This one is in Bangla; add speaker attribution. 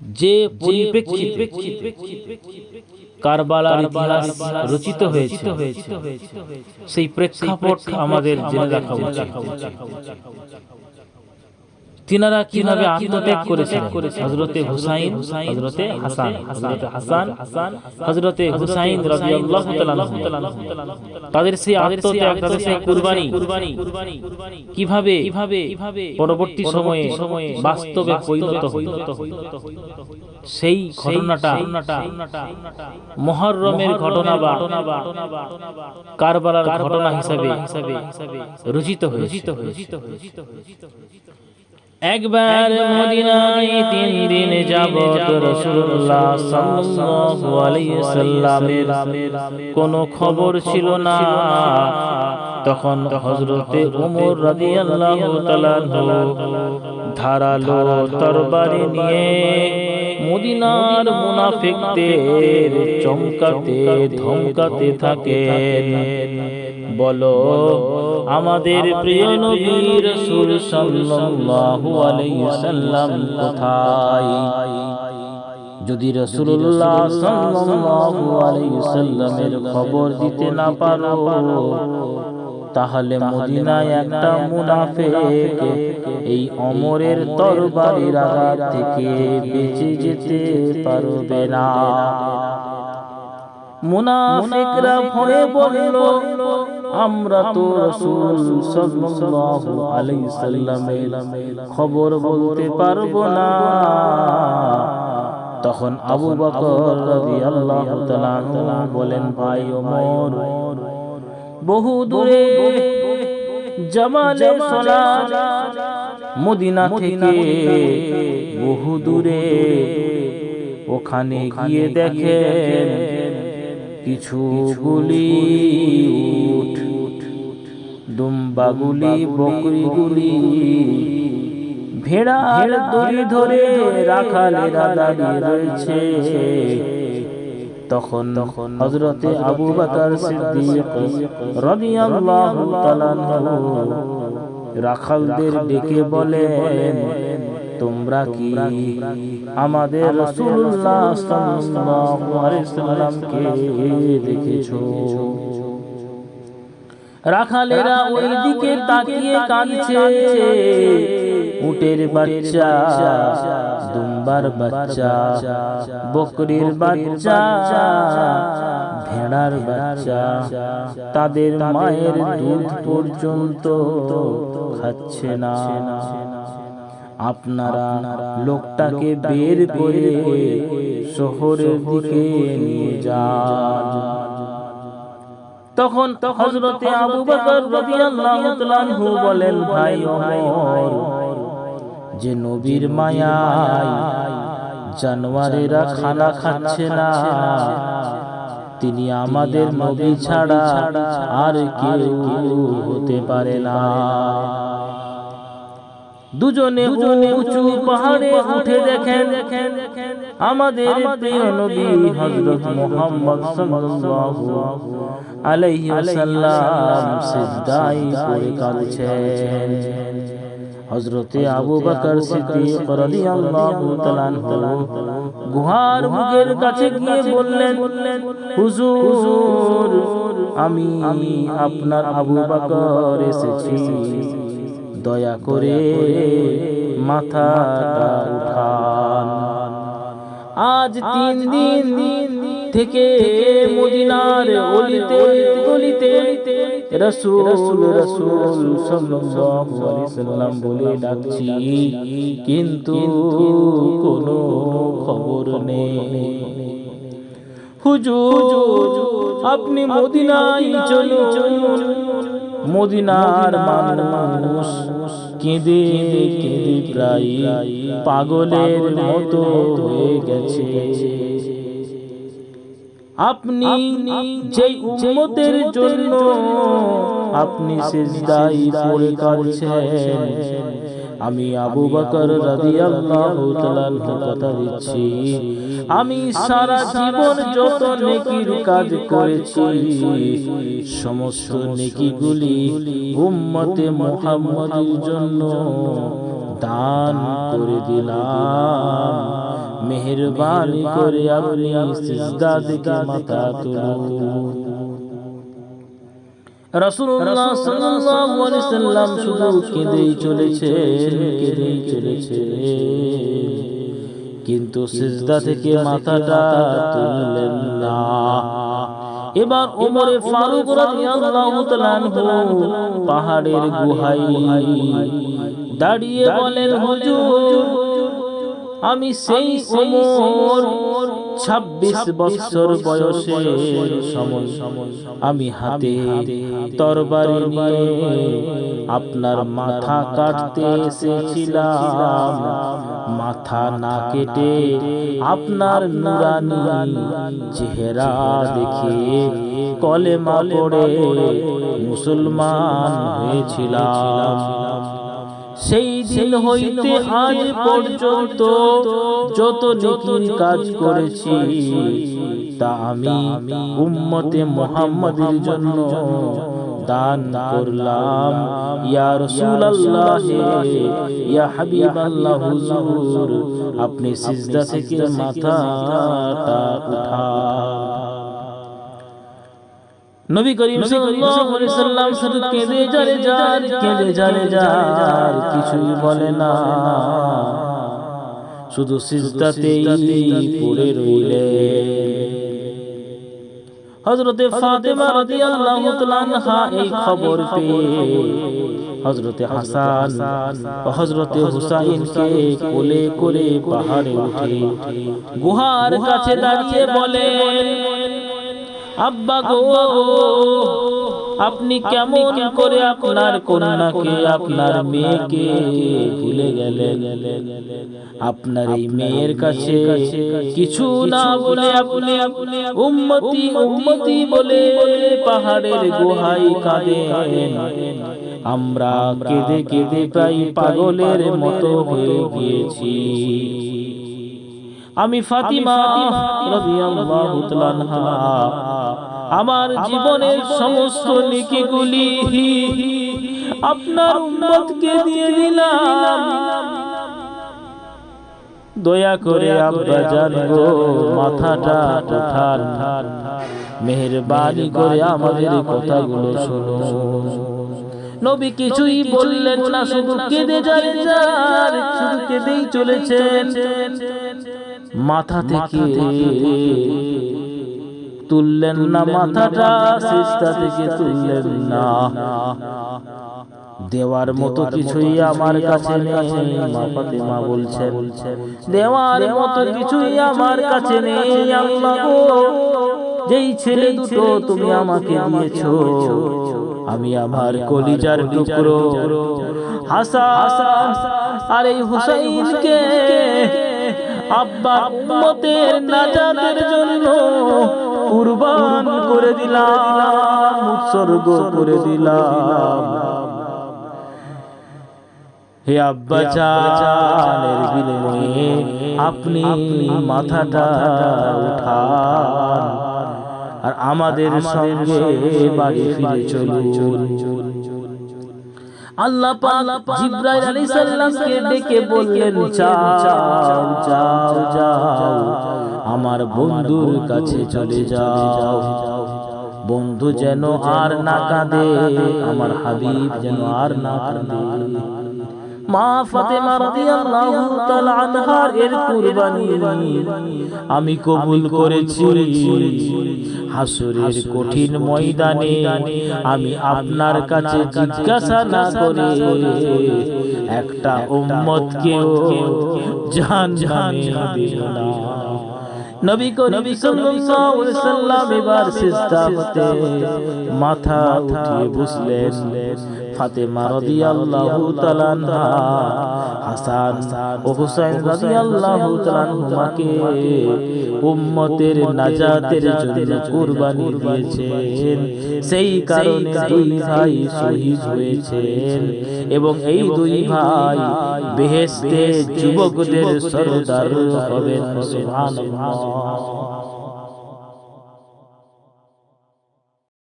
Speaker 1: যে পরিপ্রেক্ষিতে কারবালার ইতিহাস রচিত হয়েছে। সেই প্রেক্ষাপট আমাদের জেনে রাখা উচিত। তিনারা কীভাবে আত্মত্যাগ করেছেন হজরতে হুসাইন হজরতে হাসান হজরতে হাসান হাসান হজরতে হুসাইন রাদিয়াল্লাহু তাআলা তাদের সেই আত্মত্যাগ তাদের সেই কুরবানি কীভাবে পরবর্তী সময়ে সময়ে বাস্তবে পরিণত সেই ঘটনাটা মহররমের ঘটনা বা কারবালার ঘটনা হিসাবে রচিত হয়েছিল একবার মদিনায় তিন দিন যাবত রাসূলুল্লাহ কোনো খবর ছিল না। তখন হযরতে ওমর রাদিয়াল্লাহু ধারালো তরবারি নিয়ে মদিনার মুনাফিকদের চমকাতে, ধমকাতে থাকেন। বলো আমাদের প্রিয় নবী রাসূল সাল্লাল্লাহু আলাইহি সাল্লাম কোথায়? যদি রাসূলুল্লাহ সাল্লাল্লাহু আলাইহি সাল্লামের খবর দিতে না পারো তাহলে মদিনায় একটা মুনাফেক এই অমরের তরবারির আঘাত থেকে বেঁচে যেতে পারবে না। মুনাফিকরা ভয়ে বলল আমরা তো রাসূল সাল্লাল্লাহু আলাইহি সাল্লামের খবর বলতে পারব না। তখন আবু বকর রাদিয়াল্লাহু তাআলা বলেন ভাই ওমর বহু দূরে জামালে সালাত মদিনা থেকে বহু দূরে ওখানে গিয়ে দেখেন কিছু গুলি দুম্বাগুলি বকরিগুলি ভেড়ার দড়ি ধরে রাখালেরা দাঁড়িয়ে রয়েছে। তখন তখন হযরতে আবু বকর সিদ্দিক রাদিয়াল্লাহু তাআলা রাখালদের ডেকে বলেন তোমরা কি আমাদের রাসূলুল্লাহ সাল্লাল্লাহু আলাইহি সাল্লামকে দেখেছ? রাখালেরা ওই দিকে তাকিয়ে কাঁদছে। উটের বাচ্চা দুম্বার বাচ্চা বকরির বাচ্চা ভেড়ার বাচ্চা তাদের মায়ের দুধ পর্যন্ত খাচ্ছে না। আপনারা লোকটাকে বের করে শহরের দিকে নিয়ে যান। তখন হযরতে আবু বকর রাদিয়াল্লাহু তাআলা বলেন, ভাই ওমর যে নবীর মায়ায় জানোয়ারেরা খানা খাচ্ছে না, তিনি আমাদের নবী ছাড়া আর কেউ হতে পারে না। দুজনে উঁচু পাহাড়ে উঠে দেখেন দেখেন দেখেন আমাদের প্রিয় নবী হযরত মুহাম্মদ সাল্লাল্লাহু আলাইহি ওয়াসাল্লাম সিজদায় পড়ে কাঁদছেন। হযরতে আবু বকর সিদ্দিক রাদিয়াল্লাহু তাআলা গুহার মুখের কাছে গিয়ে বললেন হুজুর আমি আমি আপনার আবু বকর এসেছি। দয়া করে মাথাটা উঠান আজ তিন দিন থেকে মদিনার অলিতে গলিতে রসুল রসুল সাল্লাল্লাহু আলাইহি সাল্লাম বলে ডাকছি কিন্তু কোনো খবর নেই। হুজুর আপনি মদিনায় চলুন। মদিনার মানুষ কেঁদে কেঁদে প্রায় পাগলের মতো হয়ে গেছে। আপনি যেই উম্মতের জন্য আপনি সিজদায় পড়ে কাঁদছেন আমি আবু বকর রাদিয়াল্লাহু তাআলার কথা দিচ্ছি। আমি সারা জীবন যত নেকির কাজ করেছি সমস্ত নেকিগুলি উম্মতে মুহাম্মাদের জন্য দান করে দিলাম। মেহেরবানি করে আপনি সিজদা থেকে মাথা তুলুন। রাসূলুল্লাহ সাল্লাল্লাহু আলাইহি সাল্লাম শুধু কেঁদেই চলেছে কেঁদেই চলেছে কিন্তু সিজদা থেকে মাথাটা তুললেন না। এবার ওমরে ফারুক রাদিয়াল্লাহু তাআলা পাহাড়ের গুহায় দাঁড়িয়ে বলেন হুজুর আমি সেই ওমর ছাব্বিশ বছর বয়সে সময় আমি হাতে তরবারি নিয়ে আপনার মাথা কাটতে এসেছিলাম। মাথা না কেটে আপনার নুরানি চেহারা দেখে কলেমা পড়ে মুসলমান হয়েছিলাম। সেই দিন হইতে আজ পর্যন্ত যত নেকির কাজ করেছি তা আমি উম্মতে মুহাম্মাদের জন্য দান করলাম। ইয়া রাসূলুল্লাহ ইয়া হাবিবাল্লাহ হুজুর আপনি সিজদা থেকে মাথাটা উঠান নবী করিম সাল্লাল্লাহু আলাইহি সাল্লাম শুধু কেঁদে জারে যার কেঁদে জারে যার কিছুই বলে না। শুধু সিজদাতেই পড়ে রইলেন হযরতে ফাতেমা রাদিয়াল্লাহু তাআলা এই খবর পেয়ে হযরতে হাসান ও হযরতে হুসাইনকে কোলে করে পাহাড়ে উঠে। গুহার কাছে দাঁড়িয়ে বলেন আব্বা গো আপনি কেমন করে আপনার কন্যাকে আপনার মেয়েকে ভুলে গেলে আপনার এই মেয়ের কাছে কিছু না বলে আপনি উম্মতি উম্মতি বলে পাহাড়ের গুহাই কাঁদেন। আমরা কেঁদে কেঁদে প্রায় পাগলের মতো হয়ে গিয়েছি। আমি ফাতিমা আমার জীবনের সমস্ত নেকিগুলি আপনার উম্মতকে দিয়ে দিলাম। দয়া করে আব্বা জান গো মাথাটা উঠান। মেহেরবানি করে আমাদের কথাগুলো শুনুন। নবী কিছুই বললেন না শুধু কেঁদে যায় শুধু কেঁদেই চলেছেন। মাথা থেকে তুললেন না মাথাটা সিস্তা থেকে তুললেন না। দেওয়ার মতো কিছুই আমার কাছে নেই মা ফাতেমা বলছেন। দেওয়ার মতো কিছুই আমার কাছে নেই আল্লাহ গো। যেই ছেলে দুটো তুমি আমাকে দিয়েছ আমি আমার কলিজার টুকরো। হাসান আর এই হুসাইনকে আব্বা উম্মতের নাজাতের জন্য কুরবান করে দিলাম উৎসর্গ করে দিলাম। হে আব্বা চানের বিনিময়ে আপনি মাথাটা উঠান আর আমাদের সঙ্গে বাড়ি ফিরে চলুন। আল্লাহ পাক জিব্রাইল আলাইহিস সালামকে ডেকে বললেন যাও যাও যাও আমার বন্ধুর কাছে চলে যাও বন্ধু যেন আর না কাঁদে আমার হাবিব যেন আর না কাঁদে মা ফাতেমা রাদিয়াল্লাহু তাআলা আনহার এর কুরবানি আমি কবুল করেছি হাসরের কঠিন ময়দানে আমি আপনার কাছে জিজ্ঞাসা না করে একটা উম্মতকেও জান জান না নবী করিম সাল্লাল্লাহু আলাইহি সাল্লাম এবার সিজদাতে মাথা উঠিয়ে বসলেন। ফাতেমা রাদিয়াল্লাহু তাআলা আনহা হাসান ও হুসাইন রাদিয়াল্লাহু তাআলা আনহুমাকে উম্মতের নাজাতের জন্য কুরবানি দিয়েছেন। সেই কারণে দুই ভাই শহীদ হয়েছেন। এবং এই দুই ভাই বেহেশতে যুবকদের সরদার হবেন সুবহানাল্লাহ। 哦